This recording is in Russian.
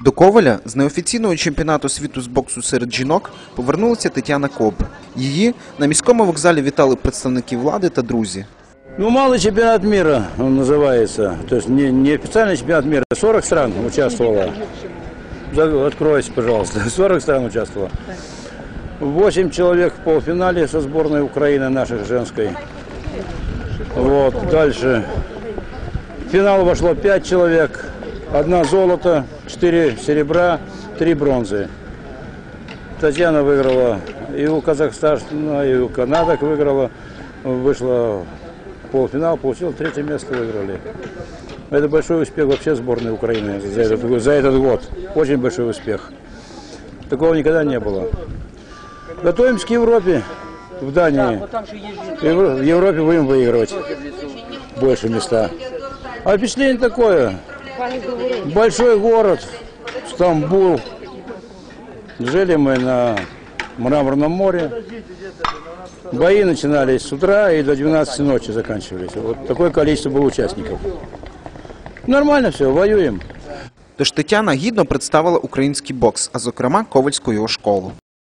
До Коваля з неофіційного чемпіонату світу з боксу серед жінок повернулася Тетяна Коб. Її на міському вокзалі вітали представники влади та друзі. Ну, малый чемпионат мира он называется. То есть не, не официальный чемпионат мира. 40 стран участвовало. За- Откройте, пожалуйста. 40 стран участвовало. 8 человек в полуфинале со сборной Украины нашей женской. Вот, дальше. В финал вошло 5 человек. Одна золото, 4 серебра, 3 бронзы. Татьяна выиграла и у Казахстана, и у Канадок выиграла. Вышла в полуфинал, получила третье место, выиграли. Это большой успех вообще сборной Украины за этот, за этот год. Очень большой успех. Такого никогда не было. Готовимся к Европе в Дании. В Европе будем выигрывать больше места. А впечатление такое. Большой город, Стамбул. Жили мы на Мраморном море. Бои начинались с утра и до 12 ночи заканчивались. Вот такое количество было участников. Нормально все, воюем. Тож Тетяна гідно представила український бокс, а зокрема ковальську його школу.